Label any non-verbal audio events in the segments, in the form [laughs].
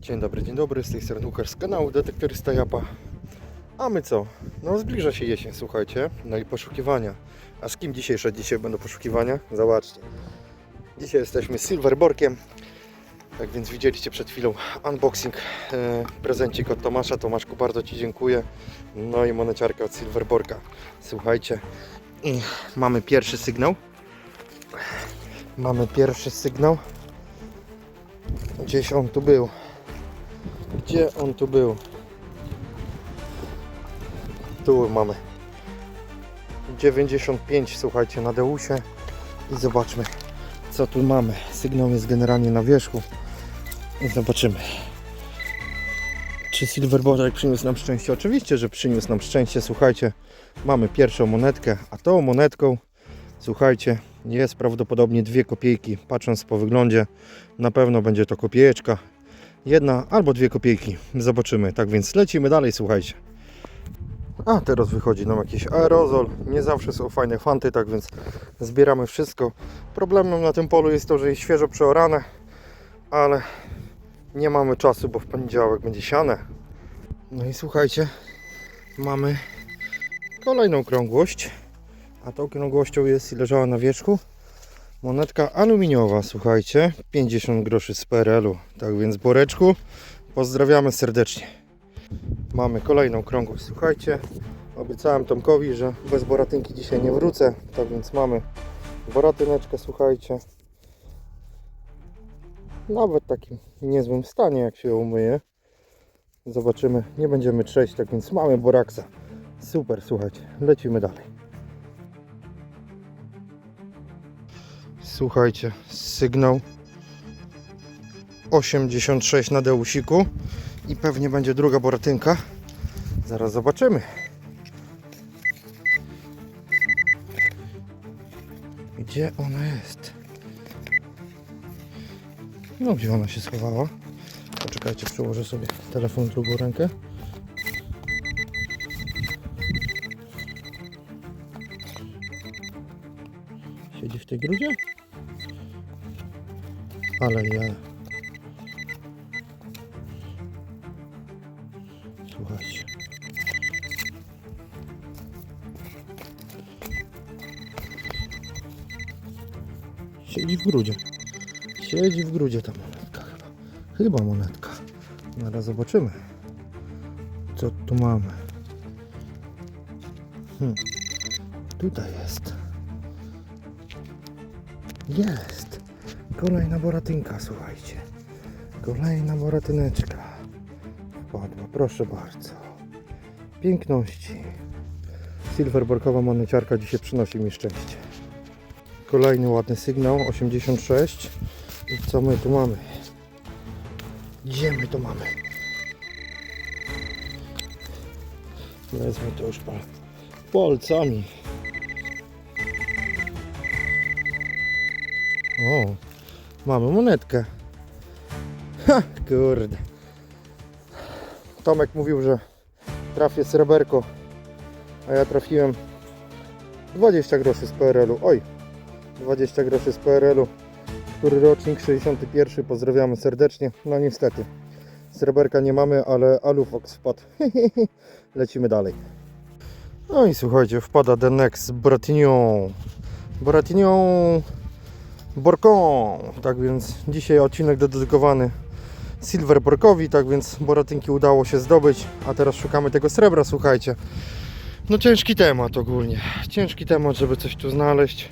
Dzień dobry, dzień dobry, z tej strony Łukasz z kanału Detektorysta Japa. A my co? No zbliża się jesień, słuchajcie, no i poszukiwania. A z kim dzisiejsze dzisiaj będą poszukiwania? Zobaczcie. Dzisiaj jesteśmy z Silverborkiem. Tak więc widzieliście przed chwilą unboxing, e, prezencik od Tomasza. Tomaszku, bardzo Ci dziękuję. No i moneciarka od Silverborka. Słuchajcie, i mamy pierwszy sygnał. Mamy pierwszy sygnał. Gdzieś on tu był. Gdzie on tu był? Tu mamy 95, słuchajcie, na Deusie i zobaczmy co tu mamy. Sygnał jest generalnie na wierzchu i zobaczymy. Czy Silverborek przyniósł nam szczęście? Oczywiście, że przyniósł nam szczęście. Słuchajcie, mamy pierwszą monetkę, a tą monetką, słuchajcie, jest prawdopodobnie dwie kopiejki. Patrząc po wyglądzie, na pewno będzie to kopiejeczka. Jedna albo dwie kopiejki. Zobaczymy. Tak więc lecimy dalej, słuchajcie. A teraz wychodzi nam jakiś aerozol. Nie zawsze są fajne fanty, tak więc zbieramy wszystko. Problemem na tym polu jest to, że jest świeżo przeorane, ale nie mamy czasu, bo w poniedziałek będzie siane. No i słuchajcie, mamy kolejną krągłość, a tą krągłością jest i leżała na wierzchu monetka aluminiowa, słuchajcie, 50 groszy z PRL-u. Tak więc Boreczku, pozdrawiamy serdecznie. Mamy kolejną krągłość, słuchajcie. Obiecałem Tomkowi, że bez boratynki dzisiaj nie wrócę, tak więc mamy boratyneczkę, słuchajcie. Nawet w takim niezłym stanie, jak się umyje. Zobaczymy, nie będziemy trzeć, tak więc mamy boraksa. Super, słuchajcie, lecimy dalej. Słuchajcie, sygnał 86 na Deusiku i pewnie będzie druga boratynka. Zaraz zobaczymy. Gdzie ona jest? No, gdzie ona się schowała? Poczekajcie, przyłożę sobie telefon w drugą rękę. Siedzi w tej grudzie? Ale ja. Słuchajcie. Siedzi w grudzie. Siedzi w grudzie ta monetka chyba. Chyba monetka. Zaraz zobaczymy. Co tu mamy? Hmm. Tutaj jest. Jest. Kolejna boratynka, słuchajcie. Kolejna boratyneczka. Wpadła, proszę bardzo. Piękności. Silverborkowa moneciarka dzisiaj przynosi mi szczęście. Kolejny ładny sygnał, 86. I co my tu mamy? Gdzie my to mamy? Wezmę to już pal palcami. O, mamy monetkę. Ha, kurde. Tomek mówił, że trafię sreberko, a ja trafiłem 20 groszy z PRL-u. Oj, 20 groszy z PRL-u. Który rocznik 61. Pozdrawiamy serdecznie. No niestety. Sreberka nie mamy, ale Alufox wpadł. [laughs] Lecimy dalej. No i słuchajcie, wpada The Next Bratignon. Bratignon Borcon. Tak więc dzisiaj odcinek dedykowany Silverborkowi, tak więc boratynki udało się zdobyć, a teraz szukamy tego srebra, słuchajcie. No ciężki temat ogólnie. Ciężki temat, żeby coś tu znaleźć.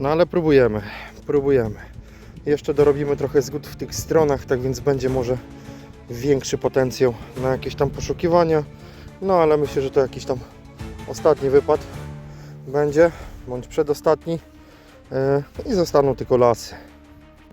No ale próbujemy, próbujemy. Jeszcze dorobimy trochę zgód w tych stronach, tak więc będzie może większy potencjał na jakieś tam poszukiwania. No ale myślę, że to jakiś tam ostatni wypad będzie, bądź przedostatni. E, I zostaną tylko lasy.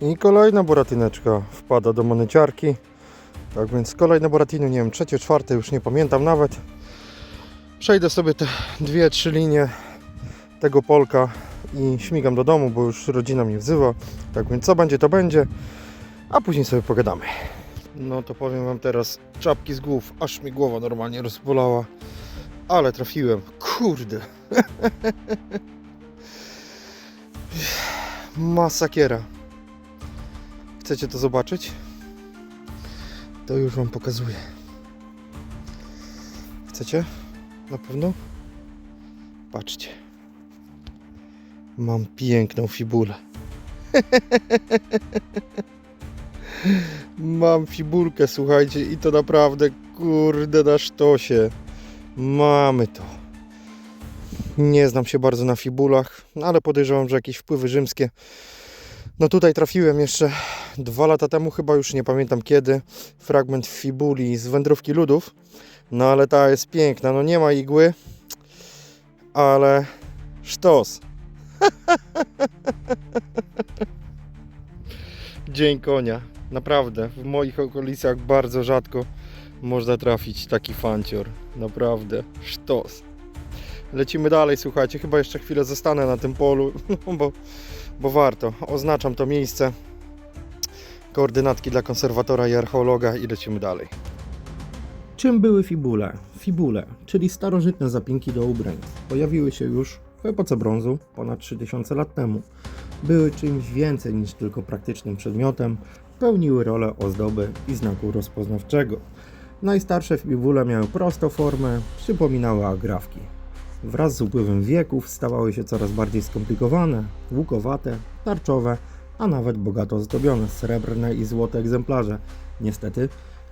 I kolejna boratyneczka wpada do moneciarki. Tak więc kolejne boratiny, nie wiem, trzecie, czwarte, już nie pamiętam nawet. Przejdę sobie te dwie, trzy linie tego polka i śmigam do domu, bo już rodzina mnie wzywa. Tak więc co będzie, to będzie. A później sobie pogadamy. No to powiem Wam teraz czapki z głów, aż mi głowa normalnie rozbolała. Ale trafiłem. Kurde. [laughs] Masakiera. Chcecie to zobaczyć? To już Wam pokazuję. Chcecie? Na pewno? Patrzcie. Mam piękną fibulę. [laughs] Mam fibulkę, słuchajcie, i to naprawdę, kurde, na sztosie. Mamy to. Nie znam się bardzo na fibulach, no ale podejrzewam, że jakieś wpływy rzymskie. No tutaj trafiłem jeszcze dwa lata temu, chyba już nie pamiętam kiedy, fragment fibuli z wędrówki ludów. No ale ta jest piękna, no nie ma igły, ale sztos. [laughs] Dzień konia. Naprawdę, w moich okolicach bardzo rzadko można trafić taki fancior. Naprawdę, sztos. Lecimy dalej, słuchajcie, chyba jeszcze chwilę zostanę na tym polu, [laughs] no bo, bo warto. Oznaczam to miejsce, koordynatki dla konserwatora i archeologa i lecimy dalej. Czym były fibule? Fibule, czyli starożytne zapinki do ubrań, pojawiły się już w epoce brązu ponad 3000 lat temu. Były czymś więcej niż tylko praktycznym przedmiotem, pełniły rolę ozdoby i znaku rozpoznawczego. Najstarsze fibule miały prostą formę, przypominały agrafki. Wraz z upływem wieków stawały się coraz bardziej skomplikowane, łukowate, tarczowe, a nawet bogato ozdobione srebrne i złote egzemplarze. Niestety,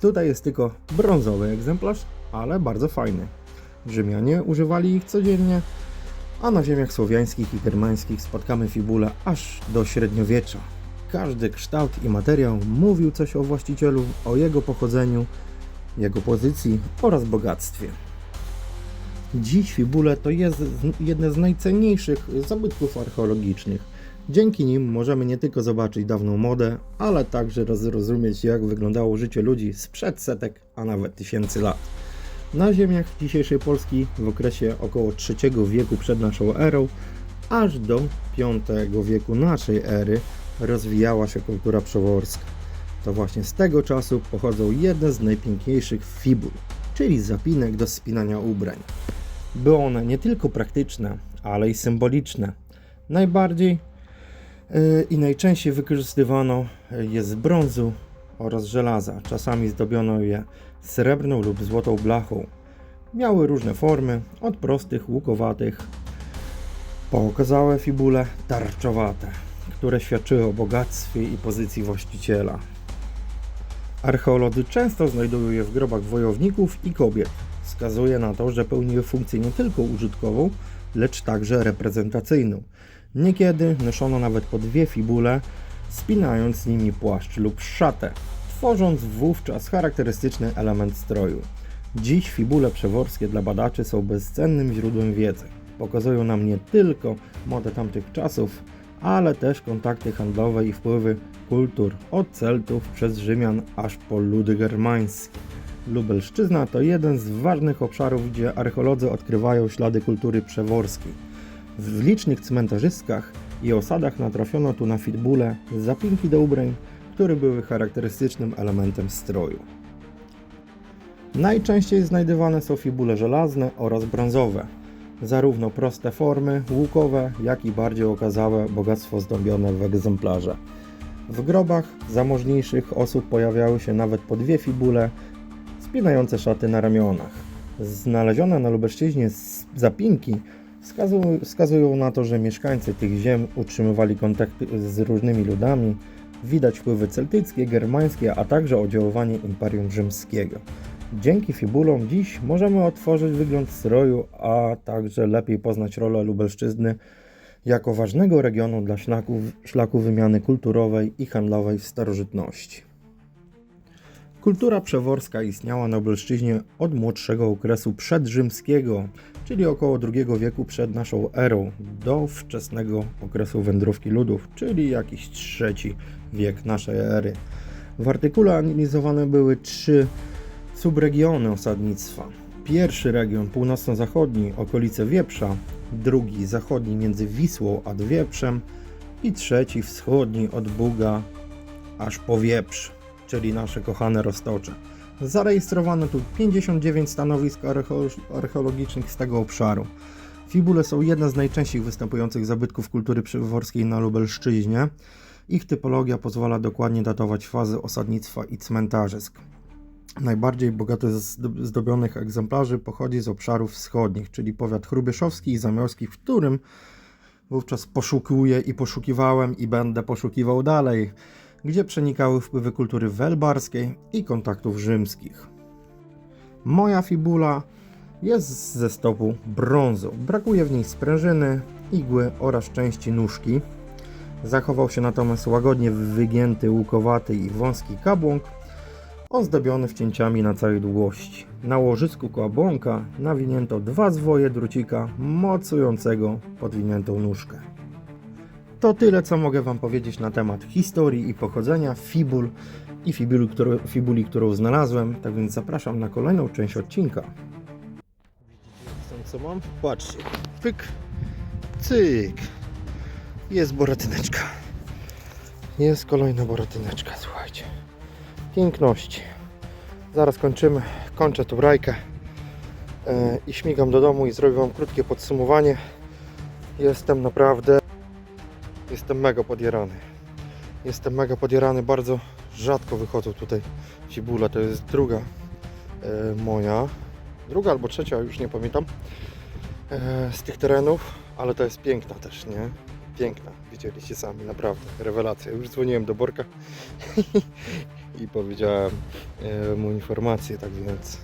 tutaj jest tylko brązowy egzemplarz, ale bardzo fajny. Rzymianie używali ich codziennie, a na ziemiach słowiańskich i germańskich spotkamy fibule aż do średniowiecza. Każdy kształt i materiał mówił coś o właścicielu, o jego pochodzeniu, jego pozycji oraz bogactwie. Dziś fibule to jest jedne z najcenniejszych zabytków archeologicznych. Dzięki nim możemy nie tylko zobaczyć dawną modę, ale także zrozumieć jak wyglądało życie ludzi sprzed setek, a nawet tysięcy lat. Na ziemiach dzisiejszej Polski w okresie około III wieku przed naszą erą aż do V wieku naszej ery rozwijała się kultura przeworska. To właśnie z tego czasu pochodzą jedne z najpiękniejszych fibul, czyli zapinek do spinania ubrań. Były one nie tylko praktyczne, ale i symboliczne. Najbardziej yy, i najczęściej wykorzystywano je z brązu oraz żelaza. Czasami zdobiono je srebrną lub złotą blachą. Miały różne formy, od prostych, łukowatych, po okazałe fibule tarczowate, które świadczyły o bogactwie i pozycji właściciela. Archeolodzy często znajdują je w grobach wojowników i kobiet. Wskazuje na to, że pełniły funkcję nie tylko użytkową, lecz także reprezentacyjną. Niekiedy noszono nawet po dwie fibule, spinając z nimi płaszcz lub szatę, tworząc wówczas charakterystyczny element stroju. Dziś fibule przeworskie dla badaczy są bezcennym źródłem wiedzy. Pokazują nam nie tylko modę tamtych czasów, ale też kontakty handlowe i wpływy kultur od Celtów przez Rzymian aż po ludy germańskie. Lubelszczyzna to jeden z ważnych obszarów, gdzie archeolodzy odkrywają ślady kultury przeworskiej. W licznych cmentarzyskach i osadach natrafiono tu na fibule zapinki do ubrań, które były charakterystycznym elementem stroju. Najczęściej znajdywane są fibule żelazne oraz brązowe. Zarówno proste formy, łukowe, jak i bardziej okazałe bogactwo zdobione w egzemplarze. W grobach zamożniejszych osób pojawiały się nawet po dwie fibule spinające szaty na ramionach. Znalezione na Lubelszczyźnie zapinki wskazują, na to, że mieszkańcy tych ziem utrzymywali kontakty z różnymi ludami. Widać wpływy celtyckie, germańskie, a także oddziaływanie Imperium Rzymskiego. Dzięki fibulom dziś możemy otworzyć wygląd stroju, a także lepiej poznać rolę Lubelszczyzny jako ważnego regionu dla szlaków, szlaku wymiany kulturowej i handlowej w starożytności. Kultura przeworska istniała na Lubelszczyźnie od młodszego okresu przedrzymskiego, czyli około II wieku przed naszą erą, do wczesnego okresu wędrówki ludów, czyli jakiś trzeci wiek naszej ery. W artykule analizowane były trzy subregiony osadnictwa. Pierwszy region północno-zachodni, okolice Wieprza, drugi zachodni między Wisłą a Wieprzem i trzeci wschodni od Buga aż po Wieprz, czyli nasze kochane Roztocze. Zarejestrowano tu 59 stanowisk archeo- archeologicznych z tego obszaru. Fibule są jedne z najczęściej występujących zabytków kultury przyworskiej na Lubelszczyźnie. Ich typologia pozwala dokładnie datować fazy osadnictwa i cmentarzysk. najbardziej bogato zdo- zdobionych egzemplarzy pochodzi z obszarów wschodnich, czyli powiat chrubieszowski i zamiorski, w którym wówczas poszukuję i poszukiwałem i będę poszukiwał dalej, gdzie przenikały wpływy kultury welbarskiej i kontaktów rzymskich. Moja fibula jest ze stopu brązu. Brakuje w niej sprężyny, igły oraz części nóżki. Zachował się natomiast łagodnie wygięty, łukowaty i wąski kabłąk, ozdobiony wcięciami na całej długości. Na łożysku kabłąka nawinięto dwa zwoje drucika mocującego podwiniętą nóżkę. To tyle, co mogę Wam powiedzieć na temat historii i pochodzenia fibul i fibuli, którą, fibuli, którą znalazłem. Tak więc zapraszam na kolejną część odcinka. Widzicie, co mam? Patrzcie. Pyk, cyk. Jest boratyneczka. Jest kolejna boratyneczka, słuchajcie. Piękności. Zaraz kończymy. Kończę tą brajkę. E, I śmigam do domu i zrobię Wam krótkie podsumowanie. Jestem naprawdę... Jestem mega podjarany. Jestem mega podjarany. Bardzo rzadko wychodzą tutaj fibula. To jest druga e, moja. Druga albo trzecia, już nie pamiętam. E, z tych terenów. Ale to jest piękna też, nie? Piękna. Widzieliście sami, naprawdę. Rewelacja. Już dzwoniłem do Borka [laughs] i powiedziałem e, mu informację, tak więc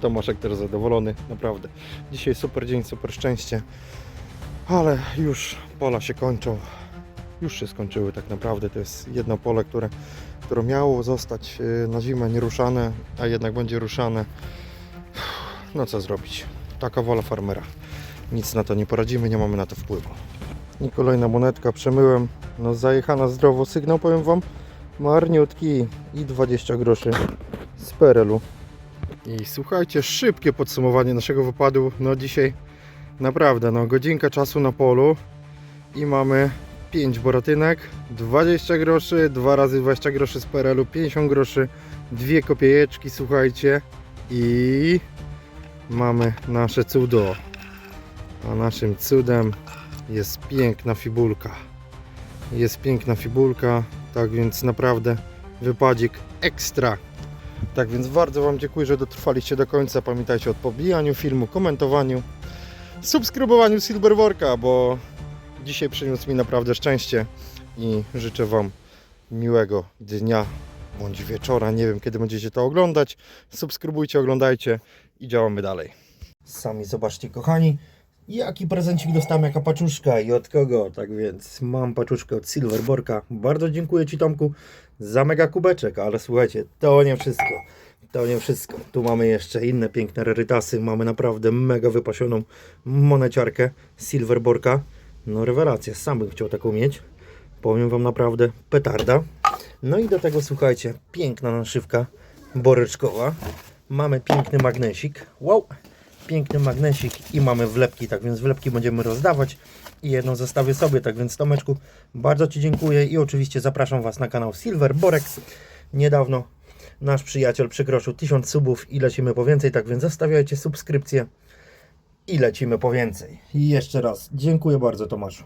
Tomaszek też zadowolony, naprawdę. Dzisiaj super dzień, super szczęście, ale już pola się kończą. Już się skończyły tak naprawdę. To jest jedno pole, które, które miało zostać e, na zimę nieruszane, a jednak będzie ruszane. No co zrobić? Taka wola farmera. Nic na to nie poradzimy, nie mamy na to wpływu. I kolejna monetka przemyłem. No zajechana zdrowo sygnał, powiem Wam. Marniutki i 20 groszy z PRL-u. I słuchajcie, szybkie podsumowanie naszego wypadu. No dzisiaj naprawdę, no godzinka czasu na polu i mamy 5 boratynek, 20 groszy, 2 razy 20 groszy z PRL-u, 50 groszy, dwie kopiejeczki, słuchajcie. I mamy nasze cudo. A naszym cudem jest piękna fibulka. Jest piękna fibulka, tak więc naprawdę wypadzik ekstra. Tak więc bardzo Wam dziękuję, że dotrwaliście do końca. Pamiętajcie o pobijaniu filmu, komentowaniu, subskrybowaniu Silverworka, bo dzisiaj przyniósł mi naprawdę szczęście i życzę Wam miłego dnia bądź wieczora. Nie wiem kiedy będziecie to oglądać. Subskrybujcie, oglądajcie i działamy dalej. Sami zobaczcie kochani, jaki prezencik dostałem, jaka paczuszka i od kogo. Tak więc mam paczuszkę od Silverborka. Bardzo dziękuję Ci Tomku za mega kubeczek, ale słuchajcie, to nie wszystko. To nie wszystko. Tu mamy jeszcze inne piękne rarytasy. Mamy naprawdę mega wypasioną moneciarkę Silverborka. No rewelacja, sam bym chciał taką mieć. Powiem Wam naprawdę petarda. No i do tego słuchajcie, piękna naszywka boryczkowa. Mamy piękny magnesik. Wow! Piękny magnesik i mamy wlepki, tak więc wlepki będziemy rozdawać i jedną zostawię sobie, tak więc Tomeczku bardzo Ci dziękuję i oczywiście zapraszam Was na kanał Silver Borex. Niedawno nasz przyjaciel przekroczył 1000 subów i lecimy po więcej, tak więc zostawiajcie subskrypcję i lecimy po więcej. I jeszcze raz dziękuję bardzo Tomaszu.